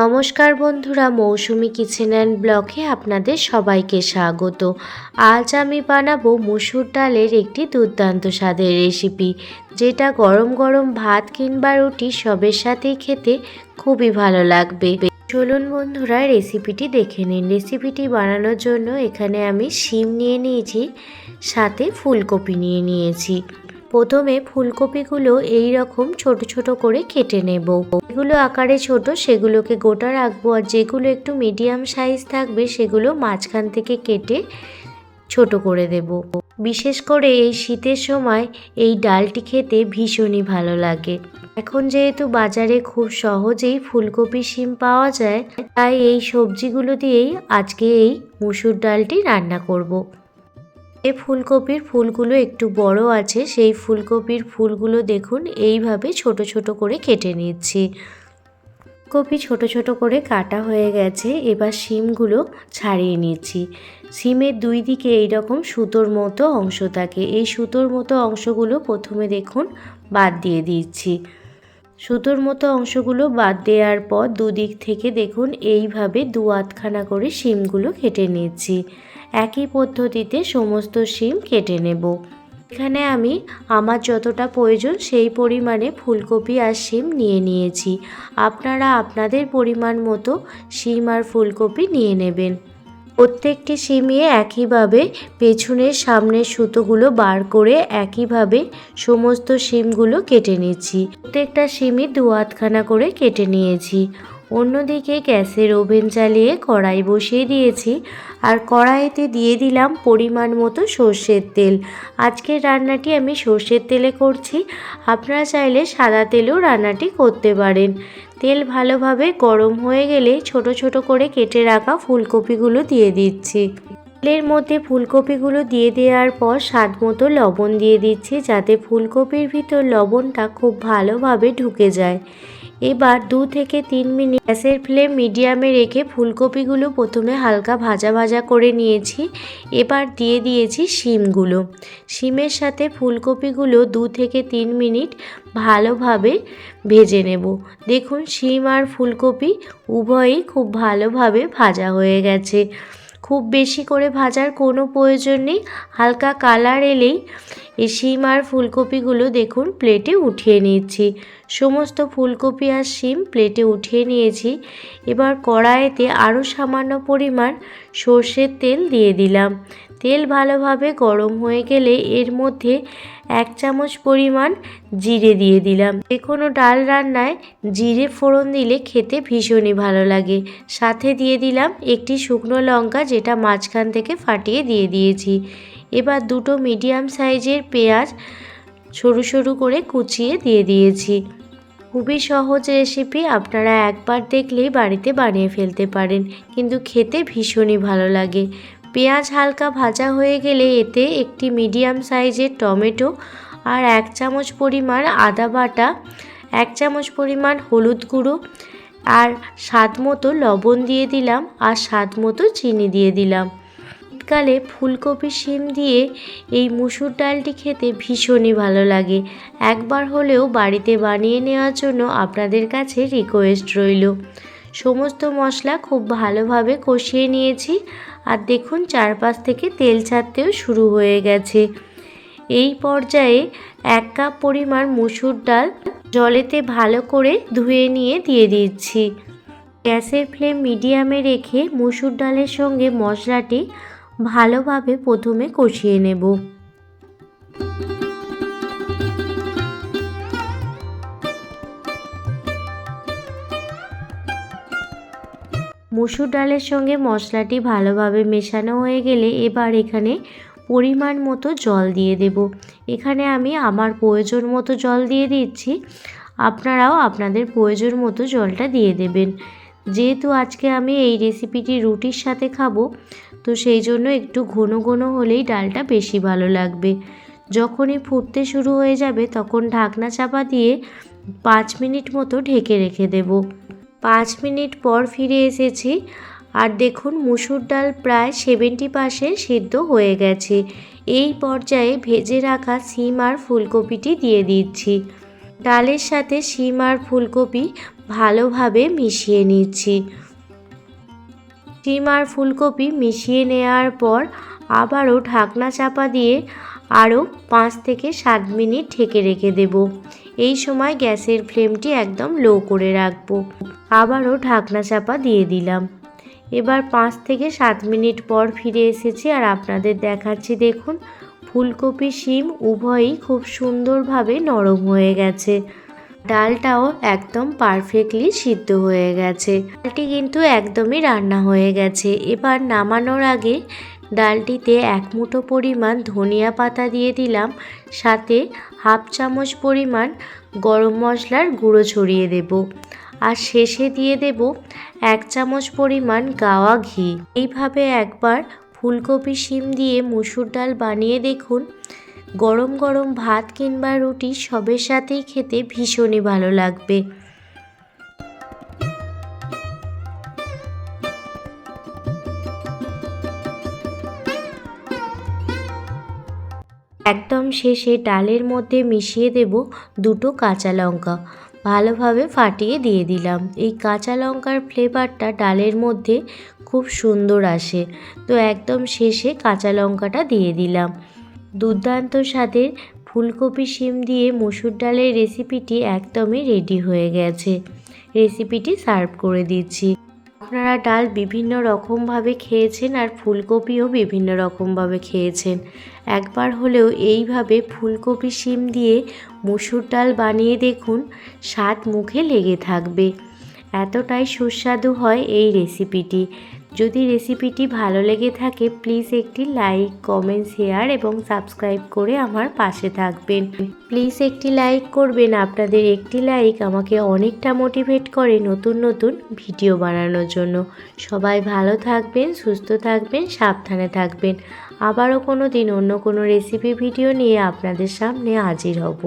নমস্কার বন্ধুরা, মৌসুমি kitchen and ব্লকে আপনাদের সবাইকে স্বাগত। আজ আমি বানাবো মুসুর ডালের একটি দুর্দান্ত স্বাদের রেসিপি যেটা গরম গরম ভাত কিংবা রুটি সবের সাথেই খেতে খুবই ভালো লাগবে। চলুন বন্ধুরা রেসিপিটি দেখে নিন। রেসিপিটি বানানোর জন্য এখানে আমি শিম নিয়ে নিয়েছি, সাথে ফুলকপি নিয়ে নিয়েছি। প্রথমে ফুলকপিগুলো এই রকম ছোট ছোট করে কেটে নেব। এগুলো আকারে ছোট, সেগুলোকে গোটা রাখব আর যেগুলো একটু মিডিয়াম সাইজ থাকবে, সেগুলো মাঝখান থেকে কেটে ছোট করে দেব। বিশেষ করে এই শীতের সময় এই ডালটি খেতে ভীষণই ভালো লাগে। এখন যেহেতু বাজারে খুব সহজেই ফুলকপি শিম পাওয়া যায়, তাই এই সবজিগুলো দিয়েই আজকে এই মুসুর ডালটি রান্না করব। এই ফুলকপির ফুলগুলো একটু বড় আছে, সেই ফুলকপির ফুলগুলো দেখুন, এইভাবে ছোট ছোট করে কেটে নিচ্ছি। কপি ছোট ছোট করে কাটা হয়ে গেছে, এবার শিমগুলো ছাড়িয়ে নিচ্ছি। শিমের দুই দিকে এইরকম সুতোর মতো অংশ থাকে, এই সুতোর মতো অংশগুলো প্রথমে দেখুন বাদ দিয়ে দিচ্ছি। সুতোর মতো অংশগুলো বাদ দেওয়ার পর দুদিক থেকে দেখুন, এইভাবে দু আধখানা করে শিমগুলো কেটে নিচ্ছি। একই পদ্ধতিতে সমস্ত শিম কেটে নেব। এখানে আমি আমার যতটা প্রয়োজন সেই পরিমাণে ফুলকপি আর শিম নিয়ে নিয়েছি। আপনারা আপনাদের পরিমাণ মতো শিম আর ফুলকপি নিয়ে নেবেন। প্রত্যেকটি সিমিয়ে একইভাবে পেছনের সামনের সুতোগুলো বার করে একইভাবে সমস্ত সিমগুলো কেটে নিচ্ছি। প্রত্যেকটা সিমই দু আধখানা করে কেটে নিয়েছি। অন্যদিকে গ্যাসের ওভেন চালিয়ে কড়াই বসিয়ে দিয়েছি আর কড়াইতে দিয়ে দিলাম পরিমাণ মতো সর্ষের তেল। আজকের রান্নাটি আমি সর্ষের তেলে করছি। আপনারা চাইলে সাদা তেলেও রান্নাটি করতে পারেন। তেল ভালোভাবে গরম হয়ে গেলে ছোট ছোট করে কেটে রাখা ফুলকপিগুলো দিয়ে দিচ্ছি। তেলের মধ্যে ফুলকপিগুলো দিয়ে দেওয়ার পর স্বাদ মতো লবণ দিয়ে দিচ্ছি যাতে ফুলকপির ভিতর লবণটা খুব ভালোভাবে ঢুকে যায়। এবার দু থেকে তিন মিনিট গ্যাসের ফ্লেম মিডিয়ামে রেখে ফুলকপিগুলো প্রথমে হালকা ভাজা ভাজা করে নিয়েছি। এবার দিয়ে দিয়েছি শিমগুলো। শিমের সাথে ফুলকপিগুলো দু থেকে তিন মিনিট ভালোভাবে ভেজে নেব। দেখুন, শিম আর ফুলকপি উভয়ই খুব ভালোভাবে ভাজা হয়ে গেছে। খুব বেশি করে ভাজার কোনো প্রয়োজন নেই। হালকা কালার এলেই এই শিম আর ফুলকপিগুলো দেখুন প্লেটে উঠিয়ে নিচ্ছি সমস্ত ফুলকপি আর শিম প্লেটে উঠিয়ে নিয়েছি। এবার কড়াইতে আরও সামান্য পরিমাণ সর্ষের তেল দিয়ে দিলাম। তেল ভালোভাবে গরম হয়ে গেলে এর মধ্যে এক চামচ পরিমাণ জিরে দিয়ে দিলাম। যে কোনো ডাল রান্নায় জিরে ফোড়ন দিলে খেতে ভীষণই ভালো লাগে। সাথে দিয়ে দিলাম একটি শুকনো লঙ্কা যেটা মাঝখান থেকে ফাটিয়ে দিয়ে দিয়েছি। এবার দুটো মিডিয়াম সাইজের পেঁয়াজ সরু সরু করে কুচিয়ে দিয়ে দিয়েছি। খুবই সহজ রেসিপি, আপনারা একবার দেখলেই বাড়িতে বানিয়ে ফেলতে পারেন, কিন্তু খেতে ভীষণই ভালো লাগে। পেঁয়াজ হালকা ভাজা হয়ে গেলে এতে একটি মিডিয়াম সাইজের টমেটো আর এক চামচ পরিমাণ আদা বাটা, এক চামচ পরিমাণ হলুদ গুঁড়ো আর স্বাদ মতো লবণ দিয়ে দিলাম আর স্বাদ মতো চিনি দিয়ে দিলাম। শীতকালে ফুলকপি শিম দিয়ে এই মুসুর ডালটি খেতে ভীষণই ভালো লাগে। একবার হলেও বাড়িতে বানিয়ে নেওয়ার জন্য আপনাদের কাছে রিকোয়েস্ট রইল। সমস্ত মশলা খুব ভালোভাবে কষিয়ে নিয়েছি আর দেখুন চারপাশ থেকে তেল ছাড়তেও শুরু হয়ে গেছে। এই পর্যায়ে এক কাপ পরিমাণ মুসুর ডাল জলেতে ভালো করে ধুয়ে নিয়ে দিয়ে দিচ্ছি। গ্যাসের ফ্লেম মিডিয়ামে রেখে মুসুর ডালের সঙ্গে মশলাটি ভালোভাবে প্রথমে কষিয়ে নেব। মুসুর ডালের সঙ্গে মশলাটি ভালোভাবে মেশানো হয়ে গেলে এবার এখানে পরিমাণ মতো জল দিয়ে দেব। এখানে আমি আমার প্রয়োজন মতো জল দিয়ে দিচ্ছি। আপনারাও আপনাদের প্রয়োজন মতো জলটা দিয়ে দেবেন। যেহেতু আজকে আমি এই রেসিপিটি রুটির সাথে খাব, তো সেই জন্য একটু ঘন ঘন হলেই ডালটা বেশি ভালো লাগবে। যখনই ফুটতে শুরু হয়ে যাবে তখন ঢাকনা চাপা দিয়ে পাঁচ মিনিট মতো ঢেকে রেখে দেব। পাঁচ মিনিট পর ফিরে এসেছি আর দেখুন মুসুর ডাল প্রায় সেভেন্টি পার্সেন্ট সিদ্ধ হয়ে গেছে। এই পর্যায়ে ভেজে রাখা সিম আর ফুলকপিটি দিয়ে দিচ্ছি। ডালের সাথে সিম আর ফুলকপি ভালোভাবে মিশিয়ে নিচ্ছি। ডিম আর ফুলকপি মিশিয়ে নেওয়ার পর আবারও ঢাকনা চাপা দিয়ে আরও পাঁচ থেকে সাত মিনিট ঢেকে রেখে দেব। এই সময় গ্যাসের ফ্লেমটি একদম লো করে রাখব। আবারও ঢাকনা চাপা দিয়ে দিলাম। এবার পাঁচ থেকে সাত মিনিট পর ফিরে এসেছি আর আপনাদের দেখাচ্ছি দেখুন, ফুলকপি শিম উভয়ই খুব সুন্দরভাবে নরম হয়ে গেছে। ডালটাও একদম পারফেক্টলি সিদ্ধ হয়ে গেছে। ডালটি কিন্তু একদমই রান্না হয়ে গেছে। এবার নামানোর আগে ডালটিতে এক মুঠো পরিমাণ ধনিয়া পাতা দিয়ে দিলাম। সাথে হাফ চামচ পরিমাণ গরম মশলার গুঁড়ো ছড়িয়ে দেব। আর শেষে দিয়ে দেব এক চামচ পরিমাণ গাওয়া ঘি। এইভাবে একবার ফুলকপি শিম দিয়ে মুসুর ডাল বানিয়ে দেখুন গরম গরম ভাত কিংবা রুটি সবের সাথেই খেতে ভীষণই ভালো লাগবে। একদম শেষে ডালের মধ্যে মিশিয়ে দেব দুটো কাঁচা লঙ্কা। ভালোভাবে ফাটিয়ে দিয়ে দিলাম। এই কাঁচা লঙ্কার ফ্লেভারটা ডালের মধ্যে খুব সুন্দর আসে। তো একদম শেষে কাঁচা লঙ্কাটা দিয়ে দিলাম। দুর্দান্ত স্বাদের ফুলকপি শিম দিয়ে মুসুর ডালের রেসিপিটি একদমই রেডি হয়ে গেছে। রেসিপিটি সার্ভ করে দিচ্ছি। আপনারা ডাল বিভিন্ন রকমভাবে খেয়েছেন আর ফুলকপিও বিভিন্ন রকমভাবে খেয়েছেন। একবার হলেও এইভাবে ফুলকপি শিম দিয়ে মুসুর ডাল বানিয়ে দেখুন, স্বাদ মুখে লেগে থাকবে। এতটাই সুস্বাদু হয় এই রেসিপিটি। যদি রেসিপিটি ভালো লেগে থাকে প্লিজ একটি লাইক কমেন্ট শেয়ার এবং সাবস্ক্রাইব করে আমার পাশে থাকবেন। প্লিজ একটি লাইক করবেন, আপনাদের একটি লাইক আমাকে অনেকটা মোটিভেট করে নতুন নতুন ভিডিও বানানোর জন্য। সবাই ভালো থাকবেন, সুস্থ থাকবেন, সাবধানে থাকবেন। আবারও কোনো দিন অন্য কোনো রেসিপি ভিডিও নিয়ে আপনাদের সামনে হাজির হব।